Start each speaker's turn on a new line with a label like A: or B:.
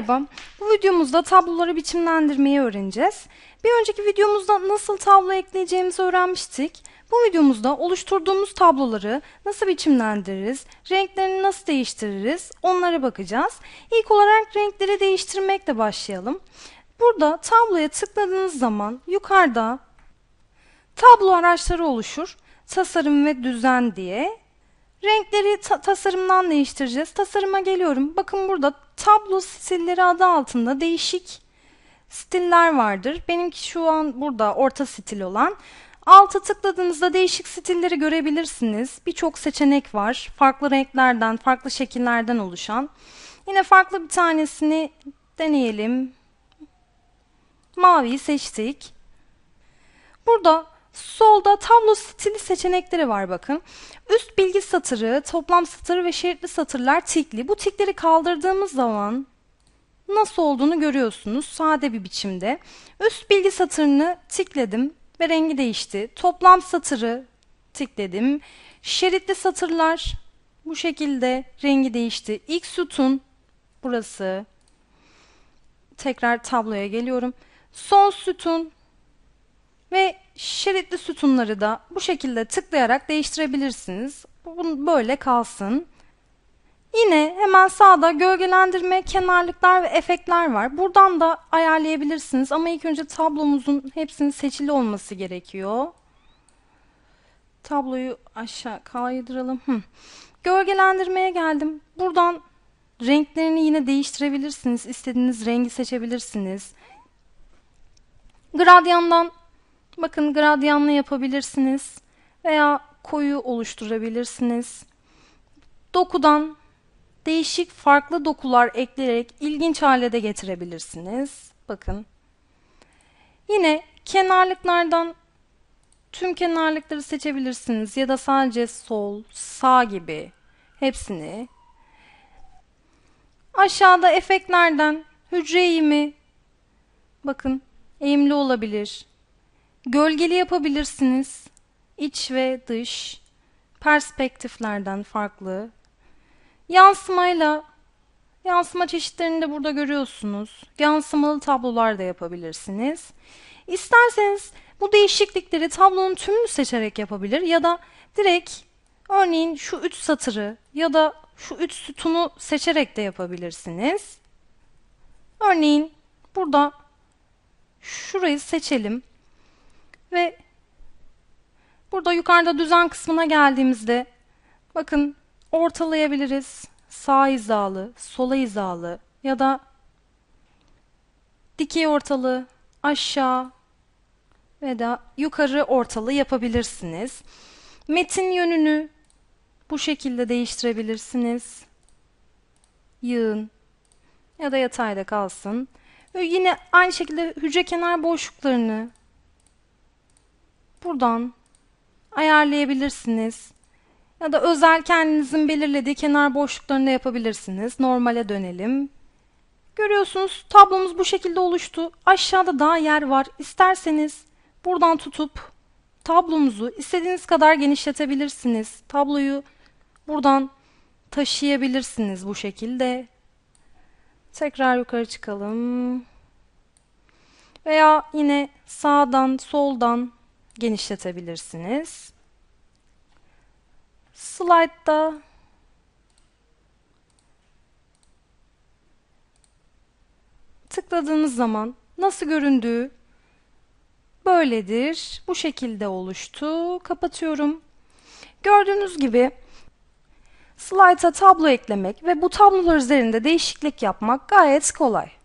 A: Merhaba, bu videomuzda tabloları biçimlendirmeyi öğreneceğiz. Bir önceki videomuzda nasıl tablo ekleyeceğimizi öğrenmiştik. Bu videomuzda oluşturduğumuz tabloları nasıl biçimlendiririz, renklerini nasıl değiştiririz onlara bakacağız. İlk olarak renkleri değiştirmekle başlayalım. Burada tabloya tıkladığınız zaman yukarıda tablo araçları oluşur. Tasarım ve düzen diye. Renkleri ta- tasarımdan değiştireceğiz. Tasarıma geliyorum. Bakın burada tablo stilleri adı altında değişik stiller vardır. Benimki şu an burada orta stil olan. Alta tıkladığınızda değişik stilleri görebilirsiniz. Birçok seçenek var. Farklı renklerden, farklı şekillerden oluşan. Yine farklı bir tanesini deneyelim. Maviyi seçtik. Burada solda tablo stili seçenekleri var bakın. Üst bilgi satırı, toplam satırı ve şeritli satırlar tikli. Bu tikleri kaldırdığımız zaman nasıl olduğunu görüyorsunuz sade bir biçimde. Üst bilgi satırını tikledim ve rengi değişti. Toplam satırı tikledim. Şeritli satırlar bu şekilde rengi değişti. İlk sütun burası. Tekrar tabloya geliyorum. Son sütun şeritli sütunları da bu şekilde tıklayarak değiştirebilirsiniz. Bu böyle kalsın. Yine hemen sağda gölgelendirme, kenarlıklar ve efektler var. Buradan da ayarlayabilirsiniz ama ilk önce tablomuzun hepsinin seçili olması gerekiyor. Tabloyu aşağı kaydıralım. Hı. Gölgelendirmeye geldim. Buradan renklerini yine değiştirebilirsiniz. İstediğiniz rengi seçebilirsiniz. Gradyandan bakın gradyanla yapabilirsiniz veya koyu oluşturabilirsiniz. Dokudan değişik farklı dokular ekleyerek ilginç hale de getirebilirsiniz. Bakın. Yine kenarlıklardan tüm kenarlıkları seçebilirsiniz ya da sadece sol, sağ gibi hepsini. Aşağıda efektlerden hücre eğimi bakın eğimli olabilir. Gölgeli yapabilirsiniz. İç ve dış perspektiflerden farklı. Yansımayla yansıma çeşitlerini de burada görüyorsunuz. Yansımalı tablolar da yapabilirsiniz. İsterseniz bu değişiklikleri tablonun tümünü seçerek yapabilir ya da direkt örneğin şu üç satırı ya da şu üç sütunu seçerek de yapabilirsiniz. Örneğin burada şurayı seçelim ve burada yukarıda düzen kısmına geldiğimizde bakın ortalayabiliriz. Sağ hizalı, sola hizalı ya da dikey ortalı, aşağı ve da yukarı ortalı yapabilirsiniz. Metin yönünü bu şekilde değiştirebilirsiniz. Yığın ya da yatayda kalsın. Ve yine aynı şekilde hücre kenar boşluklarını buradan ayarlayabilirsiniz. Ya da özel kendinizin belirlediği kenar boşluklarını yapabilirsiniz. Normale dönelim. Görüyorsunuz tablomuz bu şekilde oluştu. Aşağıda daha yer var. İsterseniz buradan tutup tablomuzu istediğiniz kadar genişletebilirsiniz. Tabloyu buradan taşıyabilirsiniz bu şekilde. Tekrar yukarı çıkalım. Veya yine sağdan soldan genişletebilirsiniz. Slide'da tıkladığınız zaman nasıl göründüğü böyledir. Bu şekilde oluştu. Kapatıyorum. Gördüğünüz gibi slide'a tablo eklemek ve bu tablolar üzerinde değişiklik yapmak gayet kolay.